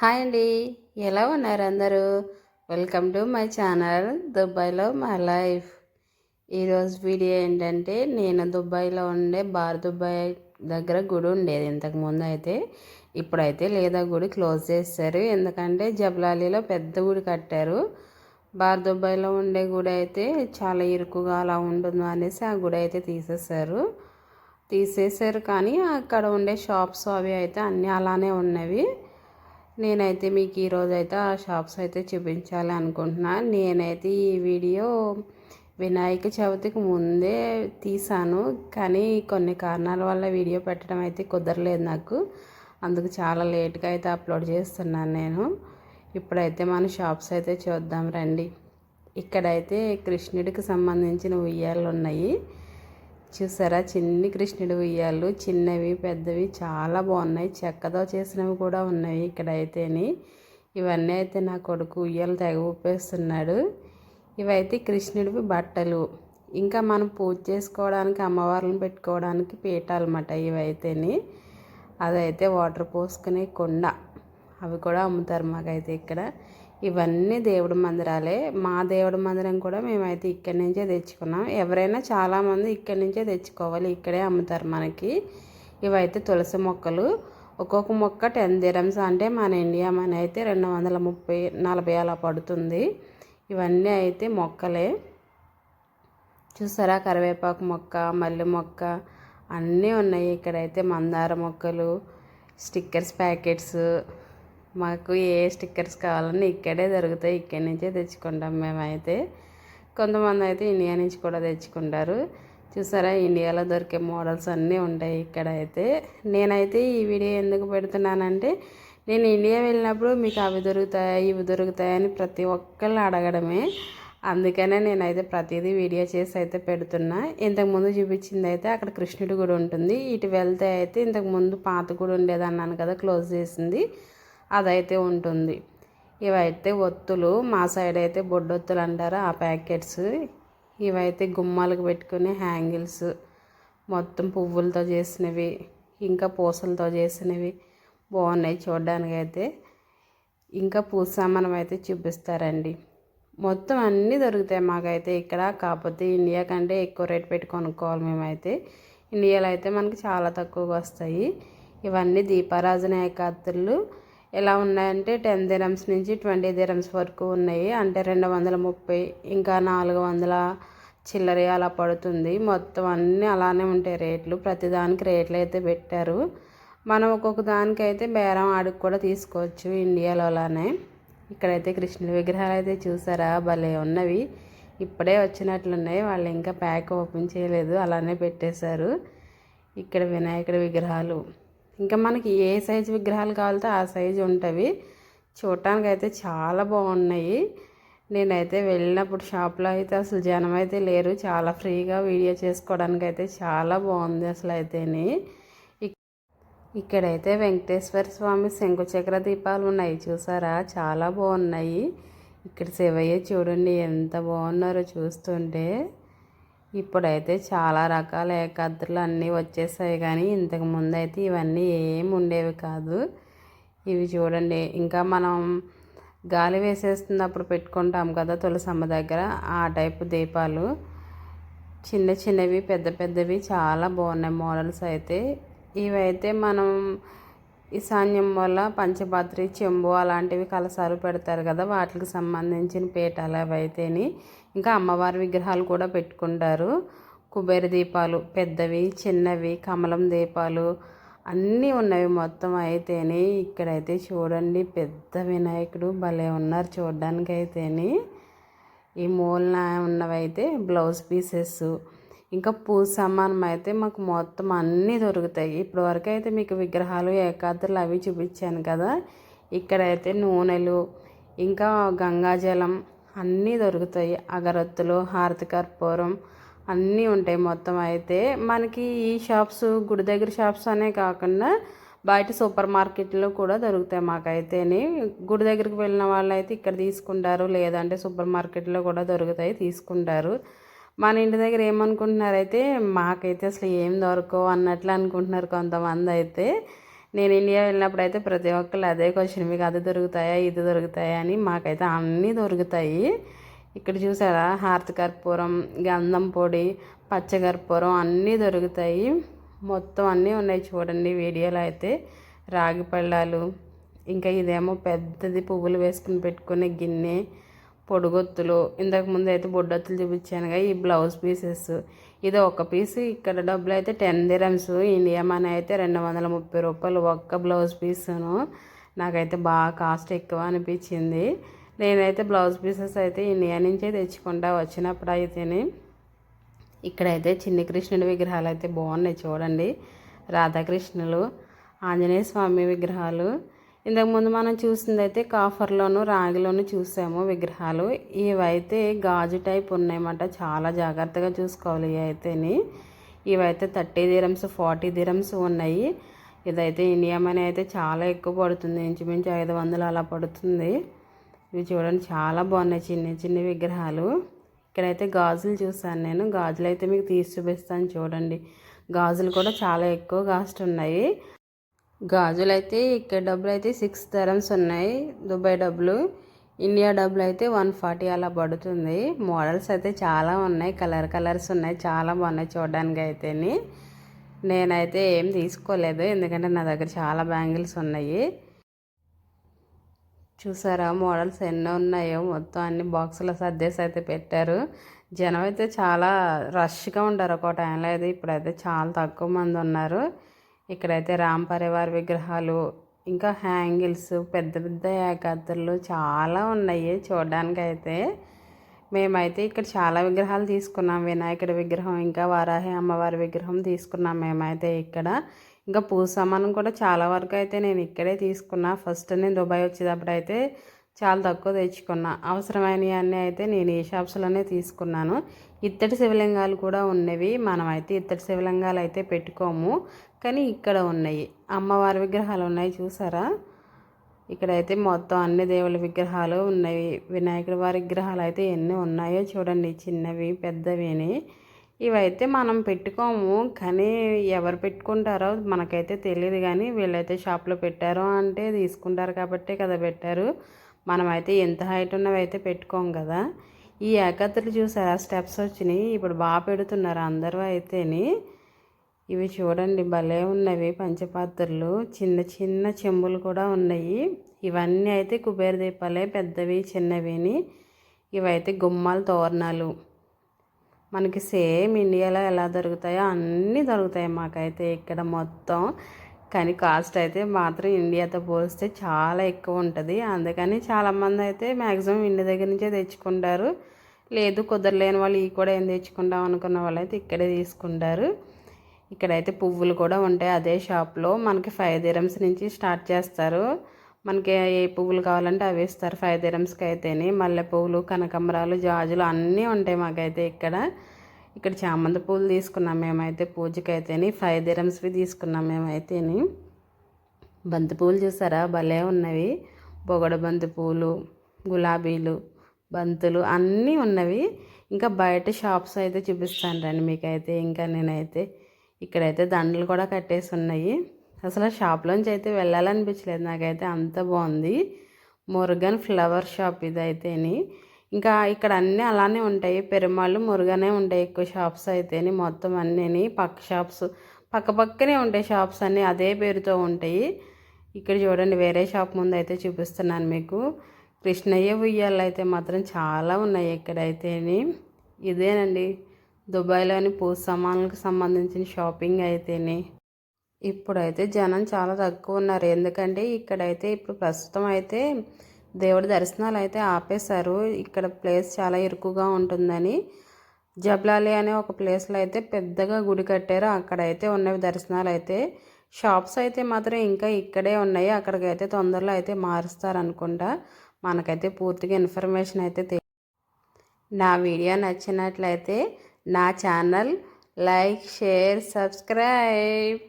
Hi అండి. ఎలా ఉన్నారు అందరూ? వెల్కమ్ టు మై ఛానల్ దుబాయ్లో మై లైఫ్ ఈరోజు వీడియో ఏంటంటే నేను దుబాయ్లో ఉండే బార్ దుబాయ్ దగ్గర గుడి ఉండేది ఇంతకుముందు అయితే. ఇప్పుడైతే లేదా గుడి క్లోజ్ చేస్తారు. ఎందుకంటే జబలాలీలో పెద్ద గుడి కట్టారు. బార్ దుబాయ్లో ఉండే గుడి అయితే చాలా ఇరుకుగా అలా ఉంటుంది అనేసి ఆ గుడి అయితే తీసేశారు. తీసేశారు కానీ అక్కడ ఉండే షాప్స్ అవి అయితే అన్నీ అలానే ఉన్నవి. నేనైతే మీకు ఈరోజు అయితే ఆ షాప్స్ అయితే చూపించాలి అనుకుంటున్నా. నేనైతే ఈ వీడియో వినాయక చవితికి ముందే తీసాను కానీ కొన్ని కారణాల వల్ల వీడియో పెట్టడం అయితే కుదరలేదు నాకు. అందుకు చాలా లేట్గా అయితే అప్లోడ్ చేస్తున్నాను నేను. ఇప్పుడైతే మన షాప్స్ అయితే చూద్దాం రండి. ఇక్కడైతే కృష్ణుడికి సంబంధించిన ఉయ్యాలు ఉన్నాయి చూసారా? చిన్ని కృష్ణుడి ఉయ్యాలు చిన్నవి పెద్దవి చాలా బాగున్నాయి. చెక్కతో చేసినవి కూడా ఉన్నాయి ఇక్కడ అయితేని ఇవన్నీ అయితే నా కొడుకు ఉయ్యాలు తెగ ఊపేస్తున్నాడు. ఇవైతే కృష్ణుడివి బట్టలు. ఇంకా మనం పూజ చేసుకోవడానికి అమ్మవార్లను పెట్టుకోవడానికి పీఠాలన్నమాట ఇవైతేని. అదైతే వాటర్ పోసుకునే కొండ. అవి కూడా అమ్ముతారు మాకైతే ఇక్కడ. ఇవన్నీ దేవుడి మందిరాలే. మా దేవుడి మందిరం కూడా మేమైతే ఇక్కడి నుంచే తెచ్చుకున్నాం. ఎవరైనా చాలామంది ఇక్కడి నుంచే తెచ్చుకోవాలి. ఇక్కడే అమ్ముతారు మనకి. ఇవైతే తులసి మొక్కలు. ఒక్కొక్క మొక్క టెన్ దిరమ్స్ అంటే మన ఇండియా మన అయితే రెండు వందల ముప్పై నలభై అలా పడుతుంది. ఇవన్నీ అయితే మొక్కలే. చూసారా కరివేపాకు మొక్క మల్లె మొక్క అన్నీ ఉన్నాయి. ఇక్కడైతే మందార మొక్కలు స్టిక్కర్స్ ప్యాకెట్స్. మాకు ఏ స్టిక్కర్స్ కావాలన్నా ఇక్కడే దొరుకుతాయి. ఇక్కడి నుంచే తెచ్చుకుంటాం మేమైతే. కొంతమంది అయితే ఇండియా నుంచి కూడా తెచ్చుకుంటారు. చూసారా ఇండియాలో దొరికే మోడల్స్ అన్నీ ఉంటాయి ఇక్కడ అయితే నేనైతే ఈ వీడియో ఎందుకు పెడుతున్నానంటే నేను ఇండియా వెళ్ళినప్పుడు మీకు అవి దొరుకుతాయి ఇవి దొరుకుతాయని ప్రతి ఒక్కళ్ళు అడగడమే. అందుకనే నేనైతే ప్రతిదీ వీడియో చేసి అయితే పెడుతున్నా. ఇంతకుముందు చూపించింది అయితే అక్కడ కృష్ణుడి గుడి ఉంటుంది. ఇటు వెళ్తే అయితే ఇంతకుముందు పాత గుడి ఉండేది అన్నాను కదా క్లోజ్ చేసింది. అదైతే ఉంటుంది. ఇవైతే ఒత్తులు మా సైడ్ అయితే బొడ్డొత్తులు అంటారు ఆ ప్యాకెట్స్. ఇవైతే గుమ్మాలకు పెట్టుకునే హ్యాంగిల్స్ మొత్తం పువ్వులతో చేసినవి ఇంకా పూసలతో చేసినవి బాగున్నాయి చూడడానికైతే. ఇంకా పూజ సామానం అయితే చూపిస్తారండి. మొత్తం అన్నీ దొరుకుతాయి మాకైతే ఇక్కడ. కాకపోతే ఇండియా కంటే ఎక్కువ రేట్ పెట్టి కొనుక్కోవాలి మేమైతే. ఇండియాలో అయితే మనకి చాలా తక్కువగా వస్తాయి. ఇవన్నీ దీపారాజన ఏకాత్రులు ఎలా ఉన్నాయంటే టెన్ దిరమ్స్ నుంచి ట్వంటీ దిరమ్స్ వరకు ఉన్నాయి. అంటే రెండు వందల ముప్పై ఇంకా నాలుగు వందల చిల్లర అలా పడుతుంది. మొత్తం అన్నీ అలానే ఉంటాయి రేట్లు. ప్రతిదానికి రేట్లు అయితే పెట్టారు. మనం ఒక్కొక్క దానికైతే బేరం ఆడికి కూడా తీసుకోవచ్చు ఇండియాలో అలానే ఇక్కడైతే కృష్ణుడి విగ్రహాలు అయితే చూసారా? భలే ఉన్నవి. ఇప్పుడే వచ్చినట్లున్నాయి. వాళ్ళు ఇంకా ప్యాక్ ఓపెన్ చేయలేదు. అలానే పెట్టేశారు. ఇక్కడ వినాయకుడి విగ్రహాలు. ఇంకా మనకి ఏ సైజు విగ్రహాలు కావాలితే ఆ సైజు ఉంటవి. చూడటానికి అయితే చాలా బాగున్నాయి. నేనైతే వెళ్ళినప్పుడు షాప్లో అయితే అసలు జనం అయితే లేరు. చాలా ఫ్రీగా వీడియో చేసుకోవడానికి అయితే చాలా బాగుంది అసలు అయితేని ఇక్కడైతే వెంకటేశ్వర స్వామి శంకుచక్ర దీపాలు ఉన్నాయి. చూసారా? చాలా బాగున్నాయి. ఇక్కడ శివయ్య చూడండి ఎంత బాగున్నారో చూస్తుంటే. ఇప్పుడైతే చాలా రకాల ఏకాద్రులు అన్నీ వచ్చేసాయి కానీ ఇంతకు ముందు అయితే ఇవన్నీ ఏమి ఉండేవి కాదు. ఇవి చూడండి ఇంకా మనం గాలి వేసేస్తున్నప్పుడు పెట్టుకుంటాం కదా తులసమ్మ దగ్గర ఆ టైపు దీపాలు. చిన్న చిన్నవి పెద్ద పెద్దవి చాలా బాగున్నాయి మోడల్స్ అయితే. ఇవైతే మనం ఈశాన్యం వల్ల పంచపాత్రి చెంబు అలాంటివి కలసాలు పెడతారు కదా వాటికి సంబంధించిన పీఠాలు అవైతేని. ఇంకా అమ్మవారి విగ్రహాలు కూడా పెట్టుకుంటారు. కుబేర దీపాలు పెద్దవి చిన్నవి కమలం దీపాలు అన్నీ ఉన్నవి మొత్తం అయితేని. ఇక్కడైతే చూడండి పెద్ద వినాయకుడు భలే ఉన్నారు చూడడానికి అయితేని ఈ మూలన ఉన్నవైతే బ్లౌజ్ పీసెస్ ఇంకా పూజ సామానం అయితే మాకు మొత్తం అన్నీ దొరుకుతాయి. ఇప్పటివరకు అయితే మీకు విగ్రహాలు ఏకాద్రులు అవి చూపించాను కదా. ఇక్కడైతే నూనెలు ఇంకా గంగాజలం అన్నీ దొరుకుతాయి. అగరత్తులు హారతి కర్పూరం అన్నీ ఉంటాయి మొత్తం అయితే. మనకి ఈ షాప్స్ గుడి దగ్గర షాప్స్ అనే కాకుండా బయట సూపర్ మార్కెట్లో కూడా దొరుకుతాయి మాకైతేనే. గుడి దగ్గరికి వెళ్ళిన వాళ్ళు అయితే ఇక్కడ తీసుకుంటారు లేదంటే సూపర్ మార్కెట్లో కూడా దొరుకుతాయి తీసుకుంటారు. మన ఇంటి దగ్గర ఏమనుకుంటున్నారైతే మాకైతే అసలు ఏం దొరకవు అన్నట్లు అనుకుంటున్నారు కొంతమంది అయితే. నేను ఇండియా వెళ్ళినప్పుడు అయితే ప్రతి ఒక్కళ్ళు అదే క్వశ్చన్ మీకు అది దొరుకుతాయా ఇది దొరుకుతాయా? అని మాకైతే అన్నీ దొరుకుతాయి. ఇక్కడ చూసారా హారతి కర్పూరం గంధం పొడి పచ్చకర్పూరం అన్నీ దొరుకుతాయి. మొత్తం అన్నీ ఉన్నాయి చూడండి వీడియోలో అయితే. రాగి పళ్ళాలు ఇంకా ఇదేమో పెద్దది పువ్వులు వేసుకుని పెట్టుకునే గిన్నె పొడుగొత్తులు. ఇంతకు ముందు అయితే బొడ్డొత్తులు చూపించానుగా ఈ బ్లౌజ్ పీసెస్. ఇది ఒక పీస్ ఇక్కడ డబ్బులు అయితే టెన్ దిరమ్స్. ఇండియా మనీ అయితే రెండు వందల ముప్పై రూపాయలు ఒక్క బ్లౌజ్ పీస్ను. నాకైతే బాగా కాస్ట్ ఎక్కువ అనిపించింది. నేనైతే బ్లౌజ్ పీసెస్ అయితే ఇండియా నుంచే తెచ్చుకుంటా వచ్చినప్పుడు అయితేనే. ఇక్కడైతే చిన్ని కృష్ణుడి విగ్రహాలు అయితే బాగున్నాయి చూడండి. రాధాకృష్ణులు ఆంజనేయ స్వామి విగ్రహాలు. ఇంతకుముందు మనం చూసింది అయితే కాఫర్లోను రాగిలోను చూసాము విగ్రహాలు. ఇవైతే గాజు టైప్ ఉన్నాయన్నమాట. చాలా జాగ్రత్తగా చూసుకోవాలి ఇవి అయితేని ఇవైతే థర్టీ దిరమ్స్ ఫార్టీ దిరమ్స్ ఉన్నాయి. ఇదైతే ఇండియా మనీ అయితే చాలా ఎక్కువ పడుతుంది. ఇంచుమించు ఐదు వందలు అలా పడుతుంది. ఇవి చూడండి చాలా బాగున్నాయి చిన్న చిన్న విగ్రహాలు. ఇక్కడైతే గాజులు చూసాను నేను. గాజులు అయితే మీకు తీసి చూపిస్తాను చూడండి. గాజులు కూడా చాలా ఎక్కువ కాస్ట్ ఉన్నాయి. గాజులు అయితే ఇక్కడ డబ్బులు అయితే సిక్స్ ధరమ్స్ ఉన్నాయి. దుబాయ్ డబ్బులు ఇండియా డబ్బులు అయితే వన్ ఫార్టీ అలా పడుతుంది. మోడల్స్ అయితే చాలా ఉన్నాయి కలర్ కలర్స్ ఉన్నాయి చాలా బాగున్నాయి చూడడానికి అయితే నేనైతే ఏం తీసుకోలేదు ఎందుకంటే నా దగ్గర చాలా బ్యాంగిల్స్ ఉన్నాయి. చూసారా మోడల్స్ ఎన్నో ఉన్నాయో మొత్తం అన్ని బాక్సుల సర్దేసి అయితే పెట్టారు. జనం అయితే చాలా రష్గా ఉండరు ఒక టైంలో అయితే ఇప్పుడైతే చాలా తక్కువ మంది ఉన్నారు. ఇక్కడైతే రామ్ పరివార్ విగ్రహాలు ఇంకా హ్యాంగిల్స్ పెద్ద పెద్ద ఏకాత్రలు చాలా ఉన్నాయి చూడడానికి అయితే మేమైతే ఇక్కడ చాలా విగ్రహాలు తీసుకున్నాం. వినాయకుడి విగ్రహం ఇంకా వారాహి అమ్మవారి విగ్రహం తీసుకున్నాం మేమైతే ఇక్కడ. ఇంకా పూజ సామానం కూడా చాలా వరకు అయితే నేను ఇక్కడే తీసుకున్నా. ఫస్ట్ నేను దుబాయ్ వచ్చేటప్పుడు అయితే చాలా తక్కువ తెచ్చుకున్నా. అవసరమైనవి అన్నీ అయితే నేను ఈ షాప్స్లోనే తీసుకున్నాను. ఇత్తడి శివలింగాలు కూడా ఉన్నవి. మనమైతే ఇత్తడి శివలింగాలు అయితే పెట్టుకోము. కానీ ఇక్కడ ఉన్నాయి. అమ్మవారి విగ్రహాలు ఉన్నాయి చూసారా? ఇక్కడైతే మొత్తం అన్ని దేవుళ్ళ విగ్రహాలు ఉన్నాయి. వినాయకుడి వారి విగ్రహాలు అయితే ఎన్ని ఉన్నాయో చూడండి. చిన్నవి పెద్దవిని ఇవైతే మనం పెట్టుకోము. కానీ ఎవరు పెట్టుకుంటారో మనకైతే తెలియదు కానీ వీళ్ళైతే షాప్లో పెట్టారో అంటే తీసుకుంటారు కాబట్టే కదా పెట్టారు. మనమైతే ఎంత హైట్ ఉన్నవి అయితే పెట్టుకోం కదా. ఈ ఏకత్రులు చూసారా? స్టెప్స్ వచ్చినాయి. ఇప్పుడు బాగా పెడుతున్నారు అందరూ అయితేని. ఇవి చూడండి భలే ఉన్నవి పంచపాత్రలు. చిన్న చిన్న చెంబులు కూడా ఉన్నాయి. ఇవన్నీ అయితే కుబేర దీపాలే పెద్దవి చిన్నవిని. ఇవైతే గుమ్మాల తోరణాలు. మనకి సేమ్ ఇండియాలో ఎలా దొరుకుతాయో అన్నీ దొరుకుతాయి మాకైతే ఇక్కడ మొత్తం. కానీ కాస్ట్ అయితే మాత్రం ఇండియాతో పోలిస్తే చాలా ఎక్కువ ఉంటుంది. అందుకని చాలామంది అయితే మ్యాక్సిమం ఇండియా దగ్గర నుంచే తెచ్చుకుంటారు. లేదు కుదరలేని వాళ్ళు ఈ కూడా ఏం తెచ్చుకుంటాం అనుకున్న వాళ్ళు అయితే ఇక్కడే తీసుకుంటారు. ఇక్కడైతే పువ్వులు కూడా ఉంటాయి. అదే షాప్లో మనకి ఫైవ్ దిరమ్స్ నుంచి స్టార్ట్ చేస్తారు. మనకి ఏ పువ్వులు కావాలంటే అవి ఇస్తారు ఫైవ్ దిరమ్స్కి అయితేనే. మల్లె పువ్వులు కనకమరాలు జాజులు అన్నీ ఉంటాయి మాకైతే ఇక్కడ. ఇక్కడ చామంతి పూలు తీసుకున్నాం మేమైతే పూజకి అయితేని. ఫైవ్ దిరమ్స్వి తీసుకున్నాం మేమైతేని. బంతి పువ్వులు చూసారా? భలే ఉన్నవి. బొగడ బంతి పూలు గులాబీలు బంతులు అన్నీ ఉన్నవి. ఇంకా బయట షాప్స్ అయితే చూపిస్తాను రండి మీకైతే. ఇంకా నేనైతే ఇక్కడైతే దండలు కూడా కట్టేసి ఉన్నాయి. అసలు షాప్లోంచి అయితే వెళ్ళాలనిపించలేదు. నాకైతే అంత బాగుంది. మురుగన్ ఫ్లవర్ షాప్ ఇదైతేని. ఇంకా ఇక్కడ అన్నీ అలానే ఉంటాయి. పెరుమాళ్ళు మురుగనే ఉంటాయి ఎక్కువ షాప్స్ అయితేని. మొత్తం అన్నీ పక్క షాప్స్ పక్క పక్కనే ఉంటాయి షాప్స్ అన్నీ అదే పేరుతో ఉంటాయి. ఇక్కడ చూడండి వేరే షాప్ ముందు అయితే చూపిస్తున్నాను మీకు. కృష్ణయ్య ఉయ్యాలు అయితే మాత్రం చాలా ఉన్నాయి ఇక్కడైతేని. ఇదేనండి. దుబాయ్లోని పూజ సామాన్లకు సంబంధించిన షాపింగ్ అయితేనే ఇప్పుడైతే జనం చాలా తక్కువ ఉన్నారు. ఎందుకంటే ఇక్కడైతే ఇప్పుడు ప్రస్తుతం అయితే దేవుడి దర్శనాలు అయితే ఆపేశారు. ఇక్కడ ప్లేస్ చాలా ఇరుకుగా ఉంటుందని. జబ్లాలి అనే ఒక ప్లేస్లో అయితే పెద్దగా గుడి కట్టారు. అక్కడైతే ఉన్నవి దర్శనాలు అయితే. షాప్స్ అయితే మాత్రం ఇంకా ఇక్కడే ఉన్నాయి. అక్కడికైతే తొందరలో అయితే మారుస్తారు అనుకుంటా. మనకైతే పూర్తిగా ఇన్ఫర్మేషన్ అయితే నా వీడియో నచ్చినట్లయితే నా ఛానల్ లైక్ షేర్ సబ్స్క్రైబ్.